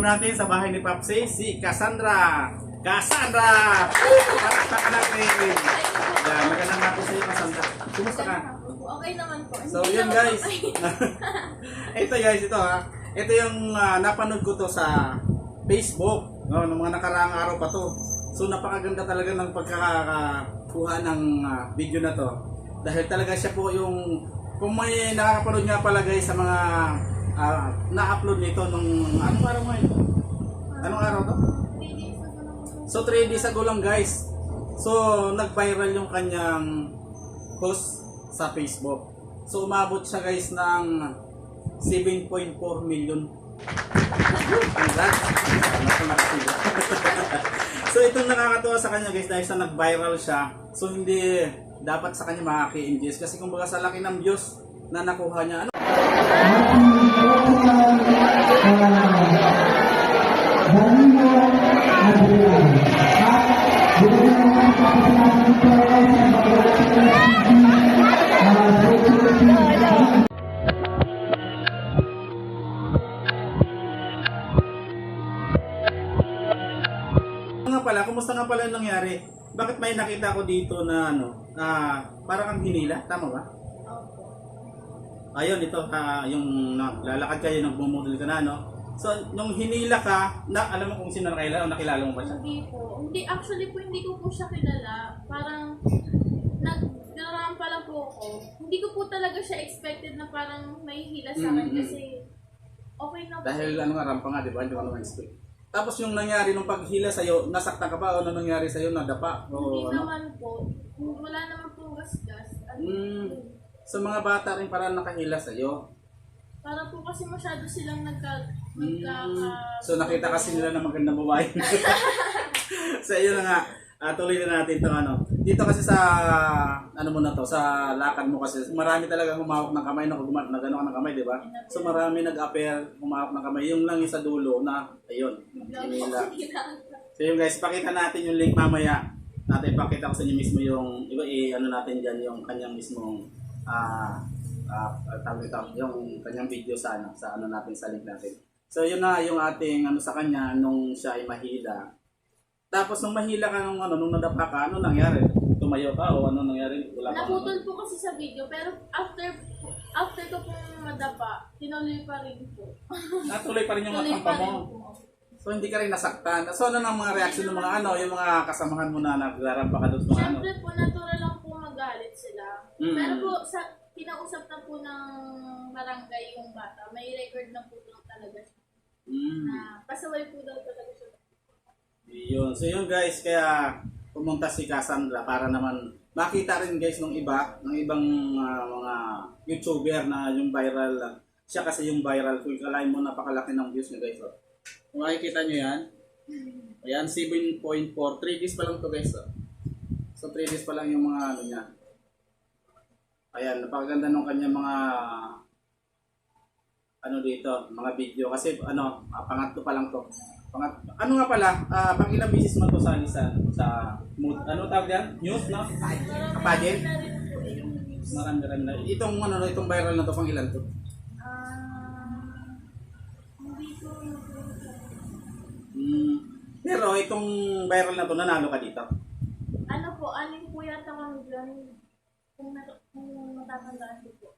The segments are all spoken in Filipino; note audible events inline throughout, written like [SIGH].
i-welcome natin sa bahay ni Papsi, si Cassandra. Cassandra! Palakpakan natin. Yeah, magandang hapon sa iyo, Cassandra. Kumusta ka? Okay naman po. So, yun guys. [LAUGHS] ito guys, ito ha. Ito yung ah, napanood ko to sa Facebook. No, ng mga nakaraang araw pa to. So, napakaganda talaga ng pagkakakuha ng ah, video na to. Dahil talaga siya po yung kung may nakakapanood nga pala guys sa mga ah, na-upload nito nung anong araw ito? Anong araw to? So 3 days ago lang guys. So nag-viral yung kanyang post sa Facebook. So umabot siya guys ng 7.4 million. [LAUGHS] So itong nakakatuwa sa kanya guys dahil sa nag-viral siya. So hindi dapat sa kanya makaki-ingest kasi kumbaga sa laki ng views na nakuha niya. Ano? Pala, kumusta nga pala nangyari? Bakit may nakita ko dito na ano, ah, parang ang hinila, tama ba? Ayun, ito, ah, yung lalakad kayo, nagmumodel ka na, no? So, nung hinila ka, na, alam mo kung sino nakilala o nakilala mo ba siya? Hindi po. Hindi, actually po, hindi ko po siya kilala. Parang, nag-rampa lang po ako. Hindi ko po talaga siya expected na parang may hila sa akin Mm, mm. kasi okay na po. Dahil ano nga, rampa nga, di ba? Hindi ko naman expect. Tapos yung nangyari nung paghila sa'yo, nasaktan ka ba o ano nangyari sa'yo, nadapa? O Hindi ano? naman po. Wala naman po gasgas. Ano, Mm. Sa mga bata rin parang nakahila sa'yo. Para po kasi masyado silang nagka... Mm. nagkaka... So nakita kasi nila na magandang babae. [LAUGHS] so yun na nga, Ah, tuloy na natin itong ano. Dito kasi sa, ano mo na to, sa lakad mo kasi, marami talaga humawak ng kamay, na guma- na gano'n ng kamay, di ba? So marami nag-appear, humawak ng kamay. Yung lang yung sa dulo na, ayun, hinila. So yun guys, pakita natin yung link mamaya. Natin pakita ko sa inyo mismo yung, iba, i, ano natin dyan, yung kanyang mismong, ah, ah, tawag ito, yung kanyang video sa ano, sa ano natin, sa link natin. So yun na yung ating ano sa kanya nung siya ay mahila. Tapos nung mahila ka nung ano, nung nadapa ka, ano nangyari? Tumayo ka o ano nangyari? Wala ka. Naputol po kasi sa video, pero after after ko pong madapa, tinuloy pa rin po. [LAUGHS] Natuloy pa rin yung matampa mo. So hindi ka rin nasaktan. So ano ang mga reaction ng mga ano, yung mga kasamahan mo na naglarampa ka doon mga ano? Siyempre po, lang magalit sila. Mm. Pero po, sa kinausap na po ng barangay yung bata, may record na po daw talaga siya. Mm. Na pasaway po daw talaga siya. Yun. So yun guys, kaya pumunta si Cassandra para naman makita rin guys ng iba, ng ibang ah, mga YouTuber na yung viral. Siya kasi yung viral. Kung kalahin mo napakalaki ng views niya guys. Oh. Kung makikita nyo yan, ayan 7.4. 3 days pa lang to guys. Oh. So 3 days pa lang yung mga ano niya. Ayan, napakaganda ng kanya mga ano dito, mga video. Kasi ano, pangatlo pa lang to. Pangat, ano nga pala, ah, pang ilang bisis mo to sa sa sa mood, ano tawag yan? News, no? Kapaget? Na rin po eh, yung news. Marami rin na. Itong ano, itong viral na to, pang ilan to? Ah, Hmm. Pero itong viral na to, nanalo ka dito. Ano po, anim po yata kami dyan. Kung, nat- kung matatandaan ko po.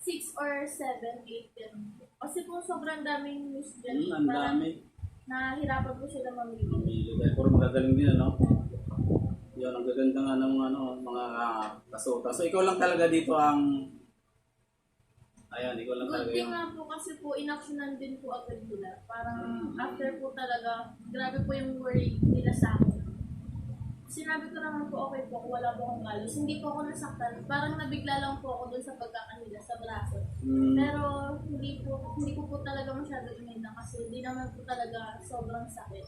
Six or seven, eight din. Kasi po sobrang daming news dyan. Hmm, ang Parang dami. Nahirapan po sila mamili. Pumili dahil puro magagaling din, ano? Yun, ang gaganda nga ng ano, mga kasuta. So ikaw lang talaga dito ang Ayan, ikaw lang Good talaga thing yung nga po kasi po inaksyonan din po agad nila. Parang Mm. after po talaga, grabe po yung worry nila sa akin. Sinabi ko naman po okay po, wala po akong galos. Hindi po ako nasaktan. Parang nabigla lang po ako dun sa pagkakanila sa braso. Hmm. Pero hindi po hindi ko po talaga masyado ininda kasi hindi naman po talaga sobrang sakit.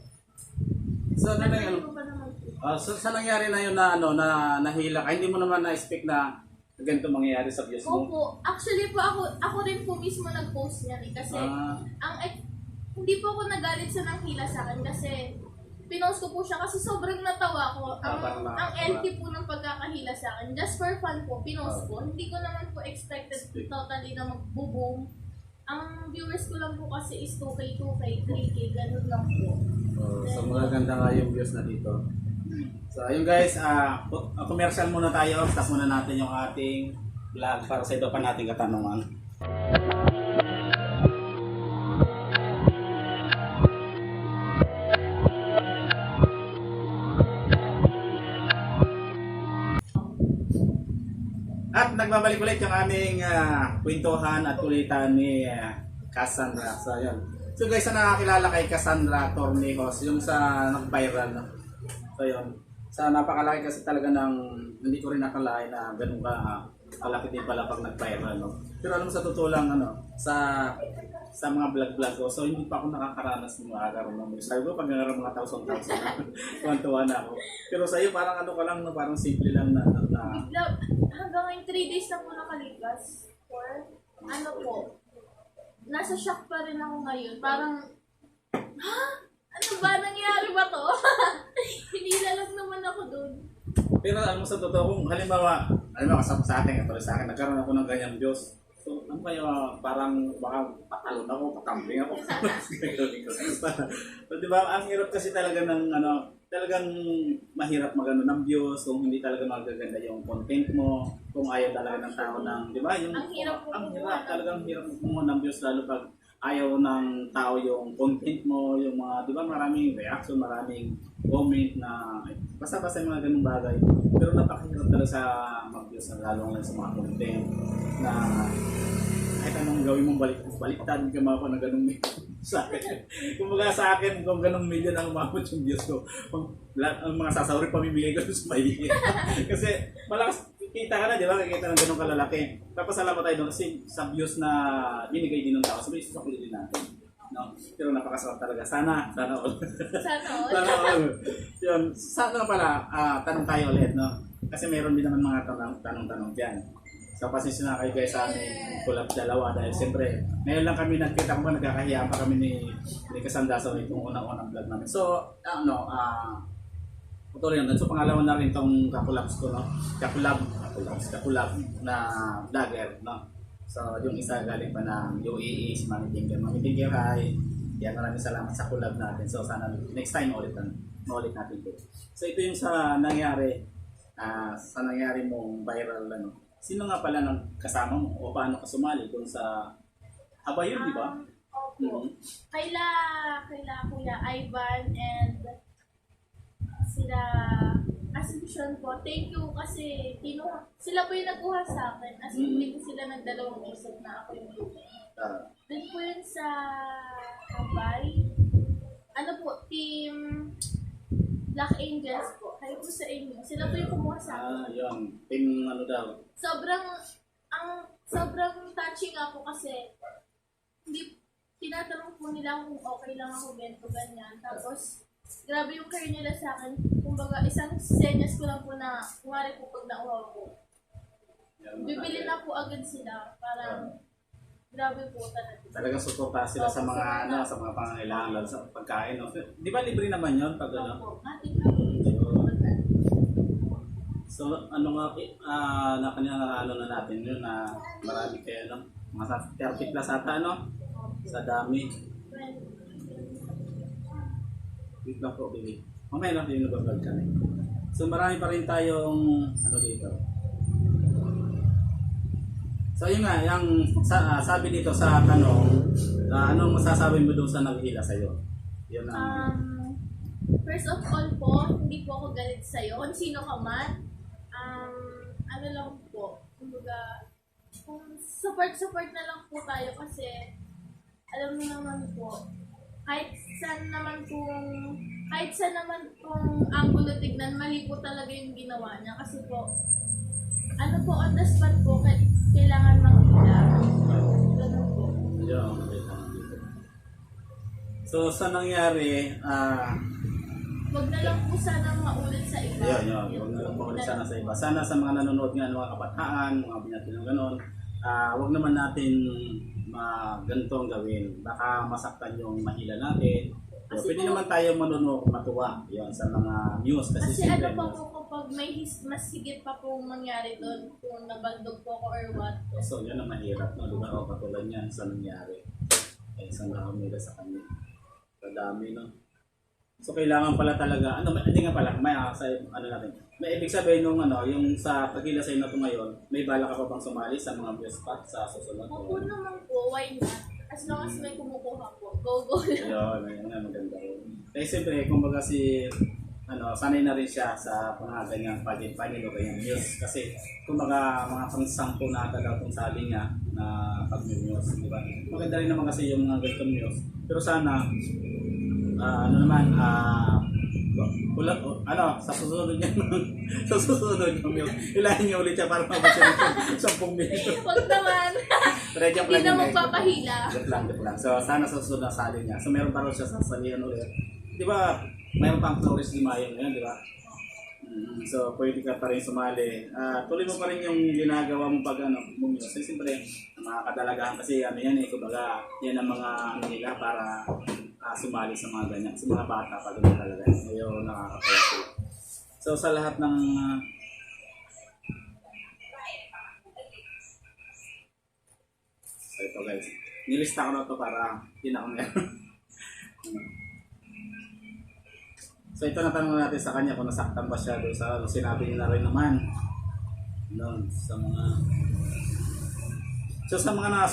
So ano na Pero yun? ko pa naman po. Ah, so sa nangyari na yun na ano na nahila ka, hindi mo naman na-expect na ganito mangyayari sa views mo. Opo, actually po ako ako rin po mismo nag-post niyan eh kasi Ah, ang hindi po ako nagalit sa nanghila sa akin kasi pinost ko po siya kasi sobrang natawa ko. Ah, Ang, parang ang nakakatawa. empty po ng pagkakahila sa akin. Just for fun po, pinost Ah. ko. Hindi ko naman po expected Expect. totally na magbo-boom. Ang viewers ko lang po kasi is 2K, 2K, 3K, ganun lang po. Oh, so magaganda nga yung views na dito. So ayun guys, ah uh, commercial muna tayo. Stop muna natin yung ating vlog para sa iba pa nating katanungan. Nagbabalik ulit yung aming ah, kwentuhan at kulitan ni ah, Cassandra. So, yun. So guys, na nakakilala kay Cassandra Tornejos, yung sa nag-viral. No? So yun. Sa napakalaki kasi talaga ng, hindi ko rin nakalain na ganun ka kalaki din pala pag nag-viral. No? Pero alam mo sa totoo lang, ano, sa sa mga vlog-vlog ko, so hindi pa ako nakakaranas ng mga araw ng Sabi ko, pag nangarap mga thousand-thousand [LAUGHS] tuwan-tuwa na ako. Pero sa iyo, parang ano ka lang, no? parang simple lang na, na Bigla, hanggang ngayon 3 days na po nakalipas. Or, ano po, nasa shock pa rin ako ngayon. Parang, ha? Ano ba? Nangyari ba to? [LAUGHS] Lang naman ako dun. Pero alam mo sa totoo, kung halimbawa, halimbawa sa, sa akin, katulad sa akin, nagkaroon ako ng ganyang Diyos. So, ano kaya, parang baka patalon ako, patamping ako. [LAUGHS] So, di ba, ang hirap kasi talaga ng, ano, talagang mahirap magano ng views kung hindi talaga magaganda yung content mo, kung ayaw talaga ng tao ng, di ba, yung, Ang hirap po ang hirap, ng- talagang hirap kumuha ng views lalo pag ayaw ng tao yung content mo, yung mga, di ba, maraming reaction, maraming comment na, basta-basta yung mga ganung bagay. Pero napakahirap talaga sa mag-views, lalo ngayon sa mga content na kahit anong gawin mong balik, baliktad ka mga na ganung sa akin. Kumbaga sa akin, kung ganung million ang umabot yung views ko, lahat ang mga sasawri pamimigay ko sa may [LAUGHS] Kasi malakas kita ka na, di ba? Kikita ng ganung kalalaki. Tapos alam mo tayo doon kasi sa views na binigay din ng tao, sabi, susukli din natin. No? Pero napakasarap talaga. Sana, sana all. Sana all. [LAUGHS] Sana all. Yun, sana pala, ah, tanong tayo ulit, no? Kasi meron din naman mga tanong- tanong-tanong dyan. So, pasensya na kayo guys sa aming collab dalawa dahil siyempre, ngayon lang kami nagkita kung nagkakahiya pa kami ni, ni Kasandaso itong unang-unang vlog namin. So, ano, ah, Patuloy naman. So, pangalawa na rin itong kakulabs ko, no? Kakulab, kakulabs, kakulab na vlogger, no? So, yung isa galing pa ng UAE, si Mami Tinker. Mami Tinker, hi. Yan, maraming salamat sa collab natin. So, sana next time ulit, ulit natin ito. So, ito yung sa nangyari, ah, sa nangyari mong viral, ano? Sino nga pala ng kasama mo o paano ka sumali kung sa Habayun, di ba? Um, opo. Mhm. Kaila, kaila Kuya Ivan and sila Assumption po. Thank you kasi kinuha, sila po yung nagkuha sa akin. As in, hindi ko sila nagdalawang isip na ako yung Ah, Then po yun sa Habay. Ano po, team Black Angels Kayo po sa inyo. Sila po yung kumuha sa akin. ah, yun. Team ano daw. sobrang ang sobrang touching ako kasi hindi tinatanong po nila kung okay lang ako ganito ganyan tapos grabe yung care nila sa akin kumbaga isang senyas ko lang po na kumari po pag nauhaw ko Yan, bibili na po agad sila parang grabe po talaga Talagang suporta sila sa mga ano, sa mga pangangailangan lalo sa pagkain. No? Di ba libre naman 'yon pag ano? Opo, lang So ano nga ah na kanina na na natin yun na marami kayo no. Mga sa 30 plus ata no. Sa dami. Wait lang po, baby. Mamaya lang yung nag-vlog ka na. So marami pa rin tayong ano dito. So yun nga, yung sa, ah, sabi dito sa tanong, ah, anong masasabi mo doon sa naghila sa'yo? Yun ang... Um, first of all po, hindi po ako galit sa'yo. Kung sino ka man, ano lang po, kumbaga, kung support-support na lang po tayo kasi, alam mo naman po, kahit saan naman kung, kahit saan naman kung angulo tignan, mali po talaga yung ginawa niya. Kasi po, ano po, on the spot po, kailangan manghila. Ganun po. So sa nangyari, ah, Huwag na lang po sana maulit sa iba. Ayun, yun. Huwag na lang maulit sana sa iba. Sana sa mga nanonood nga ng mga kabataan, mga binati ng gano'n, ah huwag naman natin ma ganito ang gawin. Baka masaktan yung mahila natin. So, Kasi pwede po- naman tayo manunod matuwa yun, sa mga news. Kasi, Kasi ano pa po pag may his, mas higit pa pong mangyari doon, kung nabaldog po ako or what. So, yan ang mahirap, no? Diba? O, katulad niyan, sa nangyari. Eh, isang nila sa kanya. Kadami, no? So, kailangan pala talaga, ano, hindi nga pala, may, ah, sa, ano natin, may ibig sabihin nung, ano, yung sa pagilasay na ito ngayon, may bala ka pa bang sumali sa mga best spot sa susunod? Opo naman po, why not? As long as may kumukuha po, go go lang. Ayun, ayun nga, maganda yun. Eh, siyempre, kumbaga si, ano, sanay na rin siya sa mga ganyang pagin-pagin o ganyang news. Kasi, kumbaga, mga pang-sampo na daw itong sabi niya na pag-news, di ba? Maganda rin naman kasi yung mga ganitong news. Pero sana, ah, ano naman, ah, wala, ano, sa susunod niya, [LAUGHS] sa susunod news, ilahin niyo ulit siya para mabasa nito sa 10 minuto. Huwag naman. [LAUGHS] Pero joke Hindi lang na yun, guys. magpapahila. Joke lang, joke lang. So, sana sa susunod na sali niya. So, meron pa rin siya sasalihan ulit. Di ba, mayroon pang Flores Limayon ngayon, di ba? Mm, so, pwede ka pa rin sumali. Ah, tuloy mo pa rin yung ginagawa mo pag ano, bumiyos. So, siyempre, mga kadalagahan kasi ano yan eh, kumbaga, yan ang mga ano nila para ah, sumali sa mga ganyan. Sa mga bata pa ganun talaga. Ngayon, nakakapaya. So, sa lahat ng ah, So ito guys, nilista ko na to para yun ako meron. [LAUGHS] so ito natanong natin sa kanya kung nasaktan ba siya doon sa sinabi niya na rin naman. Doon sa mga So sa mga na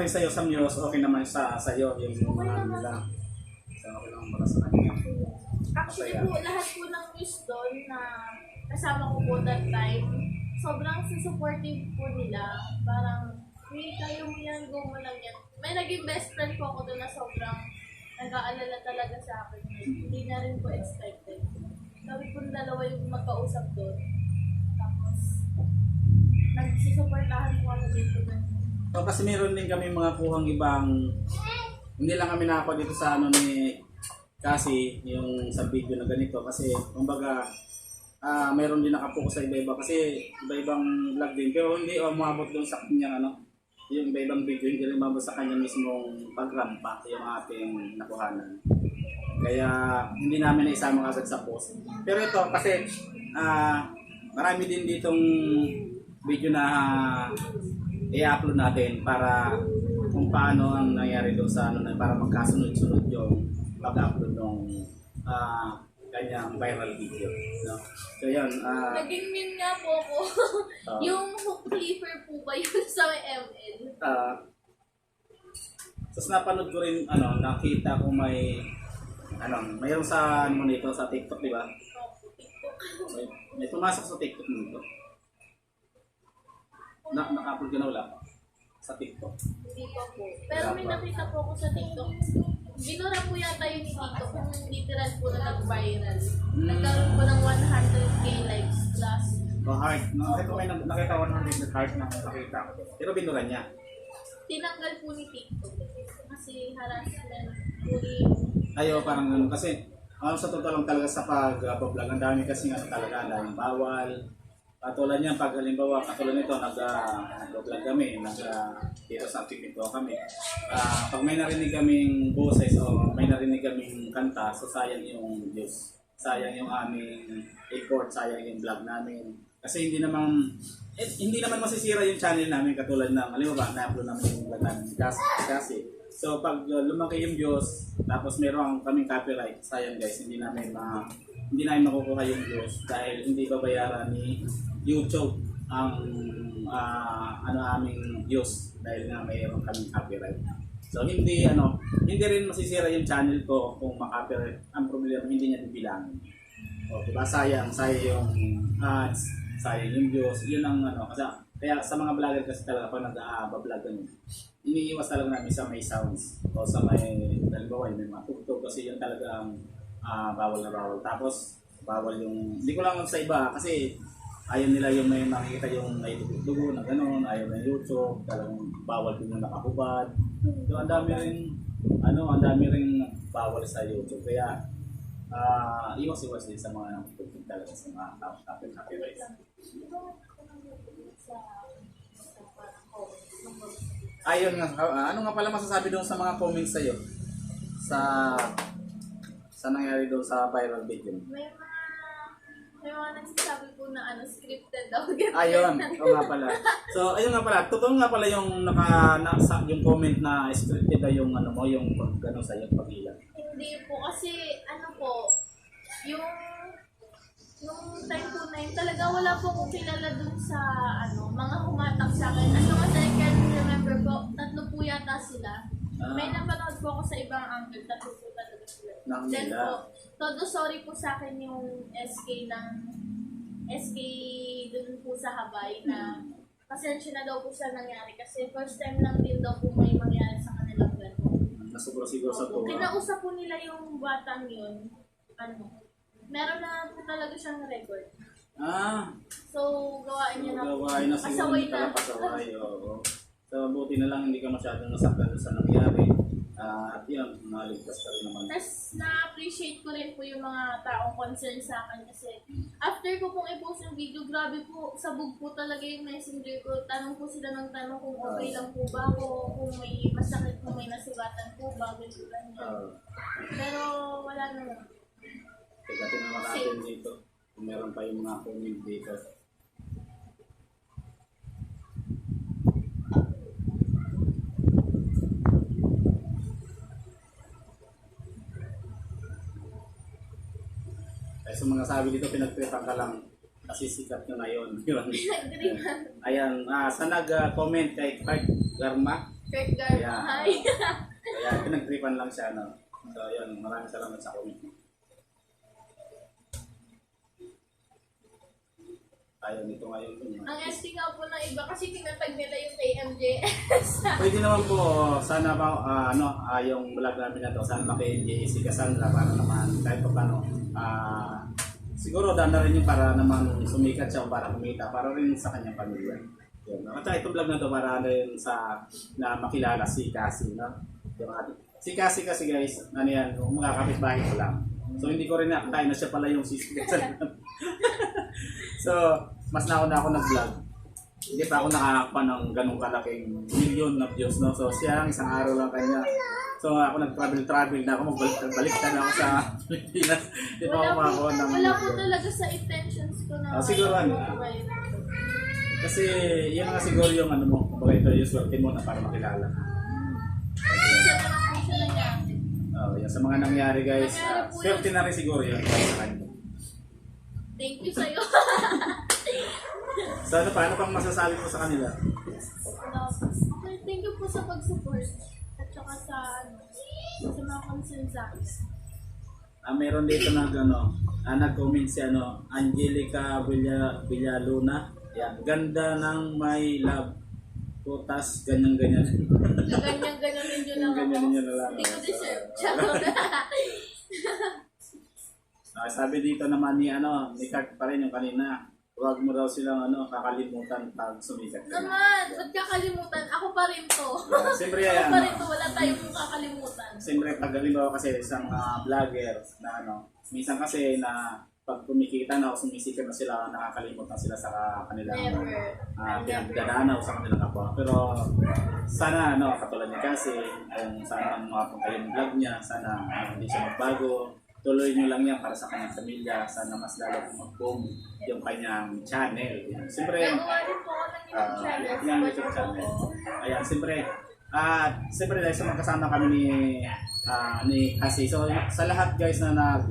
rin sa iyo sa Muse, okay naman sa sa iyo yung mga ano nila. So okay naman para sa kanya. Actually po, lahat po ng news doon na kasama ko po that time, sobrang supportive po nila. Parang, hey, kaya mo yan, go mo lang yan. May naging best friend po ako doon na sobrang nag-aalala talaga sa akin. Hindi na rin po expected. Kami po dalawa yung magkausap doon. Tapos, nagsusuportahan po kami dito. So kasi meron din kami mga kuhang ibang hindi lang kami nakakuha dito sa ano ni kasi yung sa video na ganito. Kasi kumbaga ah meron din nakapokus sa iba-iba. Kasi iba-ibang vlog din. Pero hindi umabot doon sa kanya ano yung iba-ibang video. Hindi rin umabot sa kanya mismong pagrampa yung ating nakuhanan. Kaya hindi namin naisama agad sa post. Pero ito kasi ah marami din ditong video na i-upload natin para kung paano ang nangyari doon sa ano na para magkasunod-sunod yung pag-upload ng ah kanyang viral video. No? So yun, ah Naging meme nga po ako. [LAUGHS] Ah. yung hook clipper po ba yun [LAUGHS] sa ML? ah tapos napanood ko rin, ano, nakita ko may, ano, mayroon sa, ano mo nito, sa TikTok, di ba? May, may pumasok sa TikTok nito. Na, naka-upload ka na wala? Sa TikTok. Hindi pa po. Pero may nakita po ako sa TikTok. Binura po yata yung TikTok kung literal po na nag-viral. Hmm. Nagkaroon po ng 100k likes plus. O heart, no? Ito may nak- nakita ko ng na heart na nakita. Pero binura niya. Tinanggal po ni TikTok. Kasi harassment, bullying. Ayo, parang ganun. Kasi, ang sa totoo lang talaga sa pag-vlog, ang dami kasi nga talaga, ang daming bawal. Katulad niyan, pag halimbawa, katulad nito, nag-vlog kami, nag dito sa Tikito kami. Ah, pag may narinig kaming boses o may narinig kaming kanta, so sayang yung views. Sayang yung aming effort, sayang yung vlog namin. Kasi hindi naman, eh, hindi naman masisira yung channel namin katulad ng, alam ba, na-upload namin yung vlog namin kasi, kasi So pag uh, lumaki yung views, tapos meron kaming copyright, sayang guys, hindi namin ma hindi namin makukuha yung views dahil hindi babayaran ni YouTube ang ah, ano aming views dahil nga mayroon kaming copyright. So hindi ano, hindi rin masisira yung channel ko kung makopyright. Ang problema hindi niya bibilangin. O, diba? Sayang, sayang yung ads, sayang yung views. Yun ang ano, kasi kaya sa mga vlogger kasi talaga pag nag-vlog ganun, iniiwas talaga namin sa may sounds o sa may, halimbawa, may mga tugtog kasi yun talagang ah, bawal na bawal. Tapos, bawal yung, hindi ko lang sa iba kasi ayaw nila yung may makikita yung may dugo na gano'n, ayaw na YouTube, talagang bawal din yung nakahubad. So, ang dami rin, ano, ang dami rin bawal sa YouTube. Kaya, ah iwas-iwas din sa mga tugtog talaga sa mga copyright. Ayun nga, ah, ano nga pala masasabi doon sa mga comments sa'yo? Sa sa nangyari doon sa viral video. May mga may mga nagsasabi po na ano, scripted daw. [LAUGHS] Ayun, oo nga pala. So, ayun nga pala, totoo nga pala yung naka na, yung comment na scripted na yung ano mo, yung pag ano sa iyo pag-ilan. Hindi po, kasi ano po, yung nung time na yun, talaga wala po akong kilala dun sa ano, mga humatak sa akin. As long as I can remember po, tatlo po yata sila. Ah. May napanood po ako sa ibang angle, tatlo po Nang Then nila. po, todo sorry po sa akin yung SK ng SK dun po sa Habay na pasensya na daw po siya nangyari kasi first time lang din daw po may mangyari sa kanilang gano'n. Nasiguro siguro sa Opo. tuwa. Kinausap po nila yung batang yun. Ano, meron na po talaga siyang record. Ah, So, gawain niya na po. gawain na siguro Pasaway hindi pala na. pasaway. Oo. So, buti na lang hindi ka masyadong nasaktan sa nangyari. Ah, at yun, maligtas ka rin naman. Tapos, na-appreciate ko rin po yung mga taong concern sa akin kasi after ko pong i-post yung video, grabe po, sabog po talaga yung messenger ko. Tanong po sila ng tanong kung okay lang po ba ako, kung may masakit, kung may nasugatan po ba, ganyan, ganyan. Ah, Pero, wala naman. teka, tingnan natin dito. Kung meron pa yung mga comment dito. Ay, sa mga sabi dito, pinagtripan ka lang kasi sikat nyo na yun. Ayan, ah, sa nag-comment kay Clark Garma, Kurt Garma, hi. kaya [LAUGHS] pinagtripan lang siya. No? So, yun, maraming salamat sa comment. Ayun, ito ngayon. yun, Ang. ST nga po ng iba kasi tinatag nila yung KMJS. [LAUGHS] Pwede naman po, sana ba, ah, ano, ah, yung vlog namin na to, sana maki si Cassandra para naman, kahit pa paano, ah, siguro daan na rin yung para naman sumikat siya o para kumita, para rin sa kanyang pamilya. Yun. At saka itong vlog na to para rin sa, na makilala si Cassie, no? Yung ating- si Cassie kasi guys, ano yan, mga kapitbahay ko lang. So hindi ko rin nakakain na siya pala yung sister. [LAUGHS] so, mas nauna ako nag-vlog hindi pa ako nakakapa ng ganong kalaking million na views, no? So, siya lang isang araw lang kanya. So, ako nag-travel-travel na ako, magbalik na ako sa Pilipinas. Hindi pa ako makakuha ng wala video. talaga sa intentions ko na Ah, siguro ano? Kasi, yan nga siguro yung ano mo, kumbaga ito yung swerte mo na para makilala. Nangyari. Oh, yan sa mga nangyari guys, po swerte na rin siguro yun para sa kanya. Thank you sa'yo. [LAUGHS] So, ano pa? Ano pang masasabi mo sa kanila? okay, thank you po sa pag-support. At saka sa, sa mga concern sa akin. Ah, meron dito nag ano, ah, nag-comment si ano, Angelica Villa Villaluna. Yan, ganda ng my love. Putas, ganyan-ganyan. Ganyan-ganyan din yun lang ako. Ganyan-ganyan na lang. Hindi ko deserve. Charot. [LAUGHS] Ah, sabi dito naman ni ano, ni Kurt pa rin yung kanina. Huwag mo daw silang ano, kakalimutan pag sumikat ka na. Naman, ba't kakalimutan? Ako pa rin to. Ah, Siyempre [LAUGHS] Ako pa rin to. Wala tayong kakalimutan. Siyempre pag halimbawa kasi isang ah, vlogger na ano, minsan kasi na pag kumikita na o sumisikat na sila, nakakalimutan sila sa kanilang Never. uh, Never. pinagdadaanan sa kanilang kapwa. Pero sana ano, katulad niya kasi, yung sana mapunta yung vlog niya, sana ah, hindi siya magbago. Tuloy niyo lang yan para sa kanyang pamilya. Sana mas lalo pong mag-boom yung kanyang channel. Yan. Siyempre, channel. yung YouTube channel. Ayan, siyempre, at siyempre dahil sa magkasama kami ni ah, ni Cassie. So sa lahat guys na nag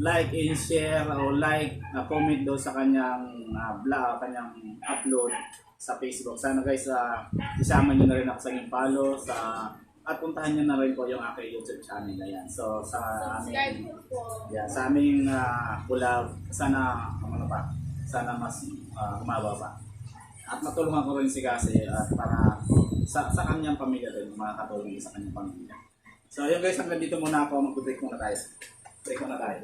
like and share o like na comment daw sa kanyang ah, vlog, kanyang upload sa Facebook. Sana guys uh, isama niyo na rin ako sa inyong follow sa at puntahan niyo na rin po yung aking YouTube channel na yan. So sa aming yeah, sa aming uh, vlog, sana ano pa, sana mas uh, humaba pa. At matulungan ko rin si Kasi at para sa, sa kanyang pamilya din, makakatulong sa kanyang pamilya. So ayun guys, hanggang dito muna ako, mag-break muna tayo. Break muna tayo.